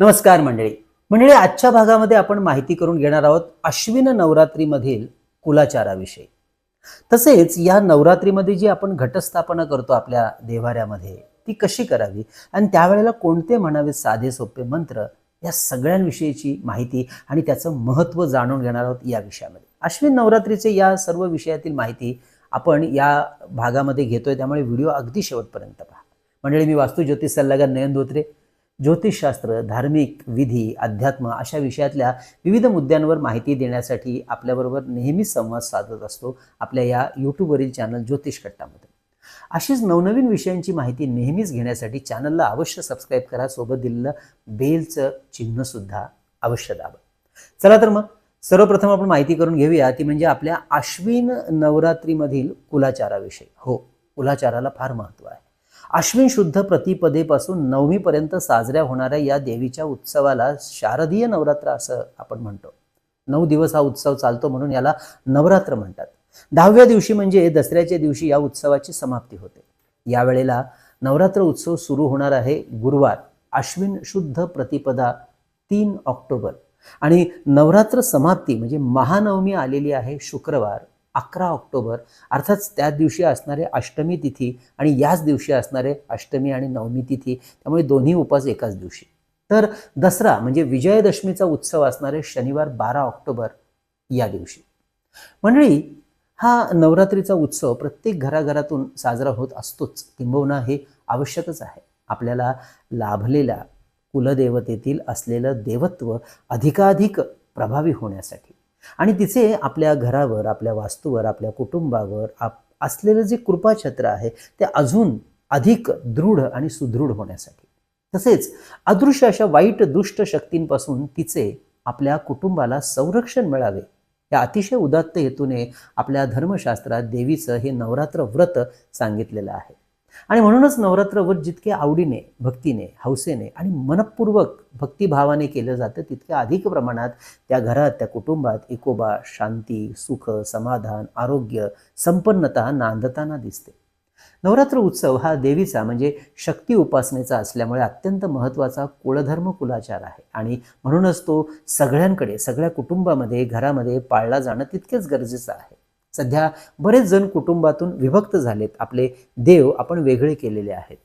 नमस्कार मंडळी. मंडळी आजच्या भागामध्ये आपण माहिती करून घेणार आहोत अश्विन नवरात्रीमधील कुलाचाराविषयी. तसेच या नवरात्रीमध्ये जी आपण घटस्थापना करतो आपल्या देवाऱ्यामध्ये ती कशी करावी आणि त्यावेळेला कोणते म्हणावे साधे सोपे मंत्र या सगळ्यांविषयीची माहिती आणि त्याचं महत्त्व जाणून घेणार आहोत या विषयामध्ये. अश्विन नवरात्रीचे या सर्व विषयातील माहिती आपण या भागामध्ये घेतोय त्यामुळे व्हिडिओ अगदी शेवटपर्यंत पहा. मंडळी मी वास्तू ज्योतिष सल्लागार नयन धोत्रे. ज्योतिषशास्त्र धार्मिक विधी अध्यात्म अशा विषयातल्या विविध मुद्द्यांवर माहिती देण्यासाठी आपल्याबरोबर नेहमीच संवाद साधत असतो आपल्या या यूट्यूबवरील चॅनल ज्योतिष कट्टामध्ये. अशीच नवनवीन विषयांची माहिती नेहमीच घेण्यासाठी चॅनलला अवश्य सबस्क्राईब करा. सोबत दिलेलं बेलचं चिन्हसुद्धा अवश्य दाबा. चला तर मग सर्वप्रथम आपण माहिती करून घेऊया. ती म्हणजे आपल्या आश्विन नवरात्रीमधील कुलाचाराविषयी. हो कुलाचाराला फार महत्त्व आहे. अश्विन शुद्ध प्रतिपदेपासून नवमीपर्यंत साजऱ्या होणाऱ्या या देवीच्या उत्सवाला शारदीय नवरात्र असं आपण म्हणतो. नऊ दिवस हा उत्सव चालतो म्हणून याला नवरात्र म्हणतात. दहाव्या दिवशी म्हणजे दसऱ्याच्या दिवशी या उत्सवाची समाप्ती होते. यावेळेला नवरात्र उत्सव सुरू होणार आहे गुरुवार अश्विन शुद्ध प्रतिपदा तीन ऑक्टोबर. आणि नवरात्र समाप्ती म्हणजे महानवमी आलेली आहे शुक्रवार. अकरा ऑक्टोबर अर्थात त्याच दिवशी असणारे अष्टमी तिथी आणि याच दिवशी असणारे अष्टमी आणि नवमी तिथी त्यामुळे दोन्ही उपास एकाच दिवशी. तर दसरा म्हणजे विजयादशमीचा उत्सव असणारे शनिवार बारा ऑक्टोबर या दिवशी. मंडळी हा नवरात्रीचा उत्सव प्रत्येक घराघरातून साजरा होत असतोच. किंबहुना हे आवश्यकच आहे. आपल्याला लाभलेल्या कुलदेवतेतील असलेलं देवत्व अधिकाधिक प्रभावी होण्यासाठी. आणि तिचे आपल्या घरावर आपल्या वास्तूवर आपल्या कुटुंबावर आप असलेलं जे कृपाछत्र आहे ते अजून अधिक दृढ आणि सुदृढ होण्यासाठी. तसेच अदृश्य अशा वाईट दुष्ट शक्तींपासून तिचे आपल्या कुटुंबाला संरक्षण मिळावे. या अतिशय उदात्त हेतूने आपल्या धर्मशास्त्रात देवीचं हे नवरात्र व्रत सांगितलेलं आहे. आणि म्हणूनच नवरात्र व्रत जितके आवडीने भक्तीने हौसेने आणि मनपूर्वक भक्तिभावाने केलं जातं तितक्या अधिक प्रमाणात त्या घरात त्या कुटुंबात एकोबा शांती सुख समाधान आरोग्य संपन्नता नांदताना दिसते. नवरात्र उत्सव हा देवीचा म्हणजे शक्ती उपासनेचा असल्यामुळे अत्यंत महत्त्वाचा कुळधर्म कुलाचार आहे. आणि म्हणूनच तो सगळ्यांकडे सगळ्या कुटुंबामध्ये घरामध्ये पाळला जाणं तितकेच गरजेचं आहे. सध्या बरेच जण कुटुंबातून विभक्त झालेत. आपले देव आपण वेगळे केलेले आहेत.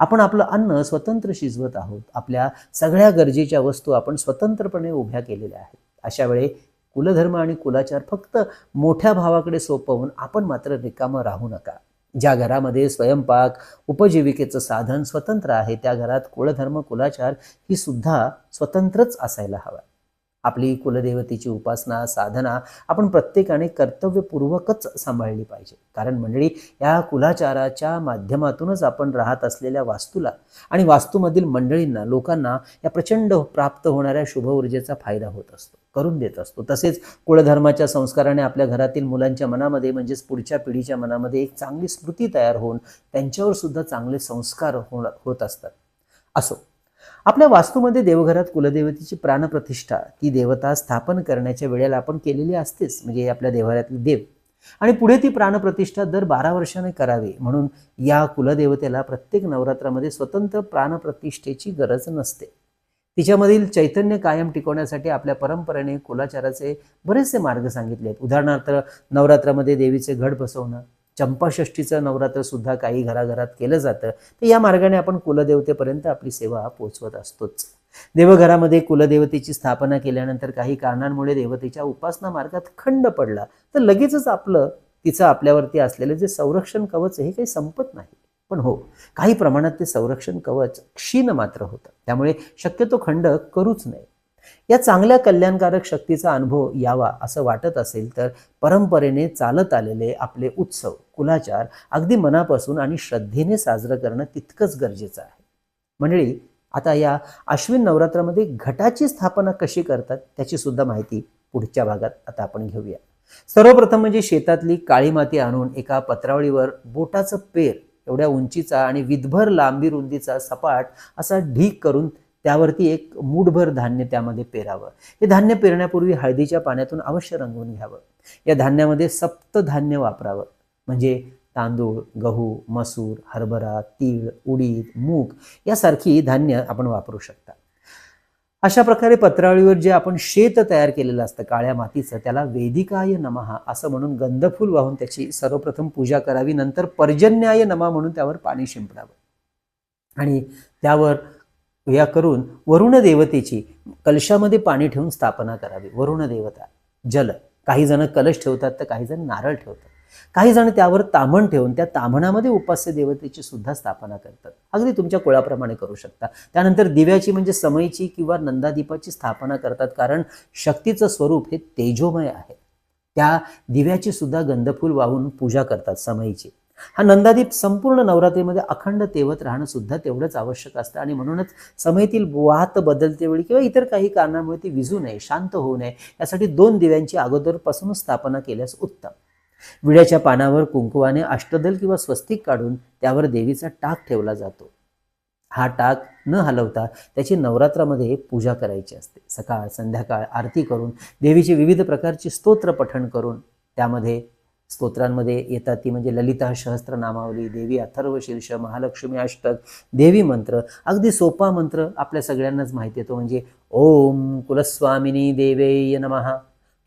आपण आपलं अन्न स्वतंत्र शिजवत आहोत. आपल्या सगळ्या गरजेच्या वस्तू आपण स्वतंत्रपणे उभ्या केलेल्या आहेत. अशा वेळी कुलधर्म आणि कुलाचार फक्त मोठ्या भावाकडे सोपवून आपण मात्र रिकामं राहू नका. ज्या घरामध्ये स्वयंपाक उपजीविकेचं साधन स्वतंत्र आहे त्या घरात कुळधर्म कुलाचार ही सुद्धा स्वतंत्रच असायला हवा. आपली कुलदेवतेची उपासना साधना आपण प्रत्येकाने कर्तव्यपूर्वकच सांभाळली पाहिजे. कारण मंडळी या कुलाचाराच्या माध्यमातूनच आपण राहत असलेल्या वास्तूला आणि वास्तूमधील मंडळींना लोकांना या प्रचंड प्राप्त होणाऱ्या शुभ ऊर्जेचा फायदा होत असतो करून देत असतो. तसेच कुळधर्माच्या संस्काराने आपल्या घरातील मुलांच्या मनामध्ये म्हणजेच पुढच्या पिढीच्या मनामध्ये एक चांगली स्मृती तयार होऊन त्यांच्यावर सुद्धा चांगले संस्कार हो होत असतात. असो आपल्या वास्तूमध्ये देवघरात कुलदेवतेची प्राणप्रतिष्ठा ती देवता स्थापन करण्याच्या वेळेला आपण केलेली असतेच म्हणजे आपल्या देवाऱ्यातले देव. आणि पुढे ती प्राणप्रतिष्ठा दर बारा वर्षाने करावी म्हणून या कुलदेवतेला प्रत्येक नवरात्रामध्ये स्वतंत्र प्राणप्रतिष्ठेची गरज नसते. तिच्यामधील चैतन्य कायम टिकवण्यासाठी आपल्या परंपरेने कुलाचाराचे बरेचसे मार्ग सांगितले आहेत उदाहरणार्थ नवरात्रामध्ये देवीचे घट बसवणं चंपाषष्ठीचं नवरात्र सुद्धा काही घराघरात केलं जातं. तर या मार्गाने आपण कुलदेवतेपर्यंत आपली सेवा पोचवत असतोच. देवघरामध्ये कुलदेवतेची स्थापना केल्यानंतर काही कारणांमुळे देवतेच्या उपासना मार्गात खंड पडला. तर लगेचच आपलं तिचं आपल्यावरती असलेलं जे संरक्षण कवच हे काही संपत नाही. पण हो काही प्रमाणात ते संरक्षण कवच क्षीण मात्र होतं. त्यामुळे शक्यतो खंड करूच नये. या चांगल्या कल्याणकारक शक्तीचा अनुभव यावा असं वाटत असेल तर परंपरेने चालत आलेले आपले उत्सव कुलाचार अगदी मनापासून आणि श्रद्धेने साजरं करणं तितकंच गरजेचं आहे. मंडळी आता या अश्विन नवरात्रामध्ये घटाची स्थापना कशी करतात त्याची सुद्धा माहिती पुढच्या भागात आता आपण घेऊया. सर्वप्रथम म्हणजे शेतातली काळी माती आणून एका पत्रावळीवर बोटाचं पेर एवढ्या उंचीचा आणि विधभर लांबी रुंदीचा सपाट असा ढीक करून त्यावरती एक मूठभर धान्य त्यामध्ये पेरावं. हे धान्य पेरण्यापूर्वी हळदीच्या पाण्यातून अवश्य रंगवून घ्यावं. या धान्यामध्ये सप्त धान्य वापरावं. म्हणजे तांदूळ गहू मसूर हरभरा तीळ उडीद मूग यासारखी धान्य आपण वापरू शकता. अशा प्रकारे पत्रावळीवर जे आपण शेत तयार केलेलं असतं काळ्या मातीचं त्याला वेदिकाय नमहा असं म्हणून गंधफूल वाहून त्याची सर्वप्रथम पूजा करावी. नंतर पर्जन्याय नमा म्हणून त्यावर पाणी शिंपडावं. आणि त्यावर या करून वरुण देवतेची कलशामध्ये पाणी ठेवून स्थापना करावी. वरुण देवता जल. काही जण कलश ठेवतात तर काही जण नारळ ठेवतात. काही जण त्यावर तामण ठेवून त्या तामणामध्ये उपास्य देवतेची सुद्धा स्थापना करतात. अगदी तुमच्या कुळाप्रमाणे करू शकता. त्यानंतर दिव्याची म्हणजे समयीची किंवा नंदादीपाची स्थापना करतात कारण शक्तीचं स्वरूप हे तेजोमय आहे. त्या दिव्याची सुद्धा गंधफूल वाहून पूजा करतात समयीची हा नंदादीप संपूर्ण नवरात्रीमध्ये अखंड तेवत राहणं सुद्धा तेवढंच आवश्यक असतं. आणि म्हणूनच समयतील वाहत बदलते वेळी किंवा इतर काही कारणामुळे ती विजू नये शांत होऊ नये यासाठी दोन दिव्यांची अगोदरपासूनच स्थापना केल्यास उत्तम. विड्याच्या पानावर कुंकुवाने अष्टदल किंवा स्वस्तिक काढून त्यावर देवीचा टाक ठेवला जातो. हा टाक न हलवता त्याची नवरात्रामध्ये पूजा करायची असते. सकाळ संध्याकाळ आरती करून देवीची विविध प्रकारची स्तोत्र पठण करून त्यामध्ये स्तोत्रांमध्ये येतात. ती म्हणजे ललिता सहस्त्रनामावली देवी अथर्व शीर्ष महालक्ष्मी अष्टक देवी मंत्र. अगदी सोपा मंत्र आपल्या सगळ्यांनाच माहिती येतो. म्हणजे ओम कुलस्वामिनी देवेय नमः.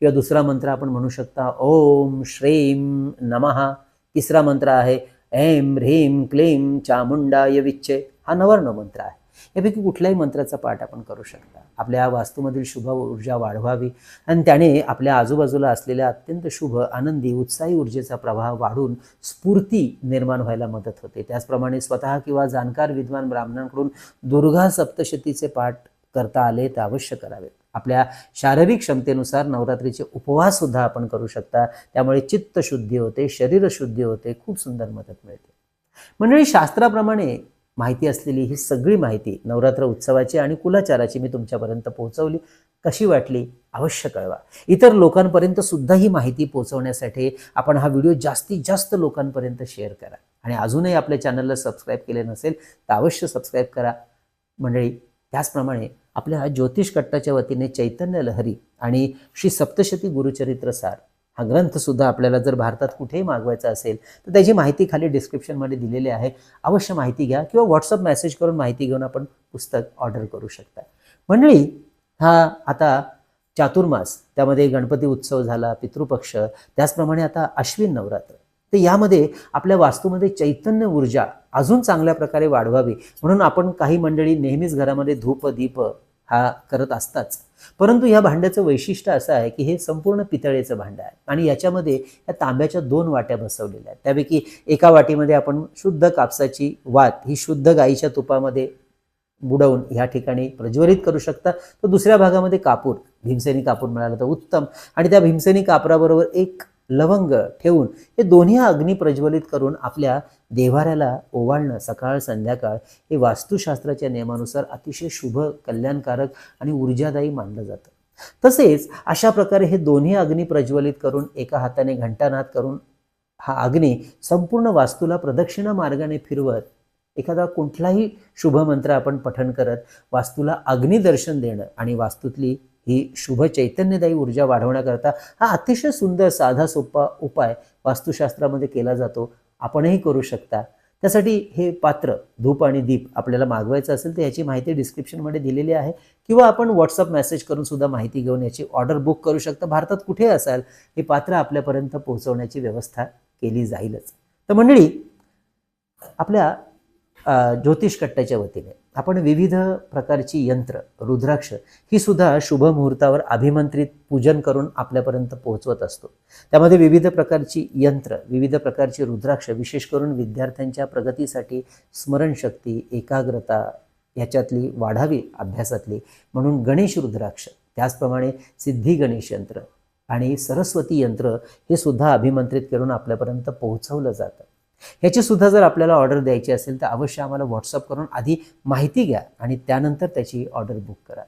किंवा दुसरा मंत्र आपण म्हणू शकता ओम श्रीम नमः. तिसरा मंत्र आहे ऐम ह्रीम क्लीम चामुंडाय विच्चे. हा नवर्ण मंत्र आहे. यापैकी कुठल्याही मंत्राचा पाठ आपण करू शकता. आपल्या वास्तूमधील शुभ ऊर्जा वाढवावी आणि त्याने आपल्या आजूबाजूला असलेल्या अत्यंत शुभ आनंदी उत्साही ऊर्जेचा प्रभाव वाढून स्फूर्ती निर्माण व्हायला मदत होते. त्याचप्रमाणे स्वतः किंवा जाणकार विद्वान ब्राह्मणांकडून दुर्गा सप्तशतीचे पाठ करता आले तर अवश्य करावेत आपल्या शारीरिक क्षमतेनुसार नवरात्रीचे उपवास सुद्धा आपण करू शकता. त्यामुळे चित्त शुद्धी होते शरीर शुद्धी होते खूप सुंदर मदत मिळते. मंडळी शास्त्राप्रमाणे माहिती असलेली ही सगळी माहिती नवरात्र उत्सवाची आणि कुलाचाराची मी तुमच्यापर्यंत पोहोचवली. कशी वाटली? अवश्य कळवा. इतर लोकांपर्यंत सुद्धा ही माहिती पोहोचवण्यासाठी आपण हा व्हिडिओ जास्तीत जास्त लोकांपर्यंत शेअर करा. आणि अजूनही आपल्या चॅनलला सबस्क्राईब केले नसेल तर अवश्य सबस्क्राईब करा. मंडळी त्याचप्रमाणे आपल्या ज्योतिष कट्टाच्या वतीने चैतन्य लहरी आणि श्री सप्तशती गुरुचरित्र सार हा ग्रंथसुद्धा आपल्याला जर भारतात कुठेही मागवायचा असेल तर त्याची माहिती खाली डिस्क्रिप्शनमध्ये दिलेली आहे. अवश्य माहिती घ्या किंवा व्हॉट्सअप मेसेज करून माहिती घेऊन आपण पुस्तक ऑर्डर करू शकता. मंडळी हा आता चातुर्मास त्यामध्ये गणपती उत्सव झाला पितृपक्ष त्याचप्रमाणे आता अश्विन नवरात्र. तर यामध्ये आपल्या वास्तूमध्ये चैतन्य ऊर्जा अजून चांगल्या प्रकारे वाढवावी. म्हणून आपण काही मंडळी नेहमीच घरामध्ये धूप दीप हा करत असताच. परंतु ह्या भांड्याचं वैशिष्ट्य असं आहे की हे संपूर्ण पितळेचं भांडं आहे आणि याच्यामध्ये या तांब्याच्या दोन वाट्या बसवलेल्या आहेत. त्यापैकी एका वाटीमध्ये आपण शुद्ध कापसाची वात ही शुद्ध गाईच्या तुपामध्ये बुडवून ह्या ठिकाणी प्रज्वलित करू शकता. तर दुसऱ्या भागामध्ये कापूर भीमसेनी कापूर मिळाला तर उत्तम. आणि त्या भीमसेनी कापराबरोबर एक लवंग ठेवून हे दोन्ही अग्नी प्रज्वलित करून आपल्या देवाऱ्याला ओवाळणं सकाळ संध्याकाळ हे वास्तुशास्त्राच्या नियमानुसार अतिशय शुभ कल्याणकारक आणि ऊर्जादायी मानलं जातं. तसेच अशा प्रकारे हे दोन्ही अग्नी प्रज्वलित करून एका हाताने घंटानाद करून हा अग्नी संपूर्ण वास्तूला प्रदक्षिणा मार्गाने फिरवत एखादा कुठलाही शुभमंत्र आपण पठण करत वास्तूला अग्निदर्शन देणं आणि वास्तूतली ही शुभ चैतन्यदायी ऊर्जा वाढवण्याकरता हा अतिशय सुंदर साधा सोपा उपाय वास्तुशास्त्रामध्ये केला जातो. आपणही करू शकता. त्यासाठी हे पात्र धूप आणि दीप आपल्याला मागवायचं असेल तर याची माहिती डिस्क्रिप्शनमध्ये दिलेली आहे. किंवा आपण व्हॉट्सअप मेसेज करून सुद्धा माहिती घेऊन याची ऑर्डर बुक करू शकता. भारतात कुठे असाल हे पात्र आपल्यापर्यंत पोहोचवण्याची व्यवस्था केली जाईलच. तर मंडळी आपल्या ज्योतिष कट्ट्याच्या वतीने. आपण विविध प्रकारची यंत्र रुद्राक्ष ही सुद्धा शुभ मुहूर्तावर अभिमंत्रित पूजन करून आपल्यापर्यंत पोहोचवत असतो. त्यामध्ये विविध प्रकारची यंत्र विविध प्रकारची रुद्राक्ष विशेष करून विद्यार्थ्यांच्या प्रगतीसाठी स्मरणशक्ती एकाग्रता याच्यातली वाढावी अभ्यासातली. म्हणून गणेश रुद्राक्ष त्याचप्रमाणे सिद्धी गणेश यंत्र आणि सरस्वती यंत्र हे सुद्धा अभिमंत्रित करून आपल्यापर्यंत पोहोचवलं जातं. ह्याची सुद्धा जर आपल्याला ऑर्डर द्यायची असेल तर अवश्य आम्हाला व्हॉट्सअप करून आधी माहिती घ्या आणि त्यानंतर त्याची ऑर्डर बुक करा.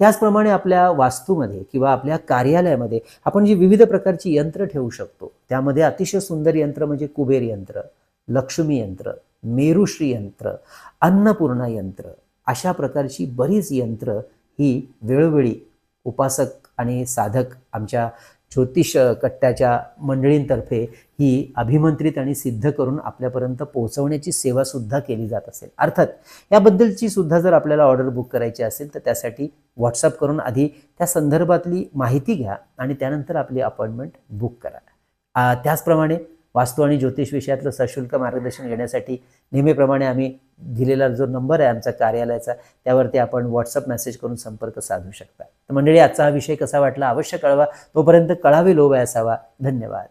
त्याचप्रमाणे आपल्या वास्तूमध्ये किंवा आपल्या कार्यालयामध्ये आपण जी विविध प्रकारची यंत्र ठेवू शकतो त्यामध्ये अतिशय सुंदर यंत्र म्हणजे कुबेर यंत्र लक्ष्मी यंत्र मेरुश्री यंत्र अन्नपूर्णा यंत्र अशा प्रकारची बरीच यंत्र ही वेळोवेळी उपासक आणि साधक आमच्या ज्योतिष कट्ट्याच्या मंडळींतर्फे ही अभिमंत्रित आणि सिद्ध करून आपल्यापर्यंत पोहोचवण्याची सेवासुद्धा केली जात असेल. अर्थात याबद्दलची सुद्धा जर आपल्याला ऑर्डर बुक करायची असेल तर त्यासाठी व्हॉट्सअप करून आधी त्या संदर्भातली माहिती घ्या आणि त्यानंतर आपली अपॉइंटमेंट बुक करा. त्याचप्रमाणे वास्तू आणि ज्योतिष विषयातलं सशुल्क मार्गदर्शन घेण्यासाठी नेहमीप्रमाणे आम्ही दिलेला जो नंबर आहे आमचा कार्यालयाचा त्यावरती आपण व्हॉट्सअप मेसेज करून संपर्क साधू शकता. तर मंडळी आजचा हा विषय कसा वाटला अवश्य कळवा. तोपर्यंत कळावे लोभ असावा. धन्यवाद.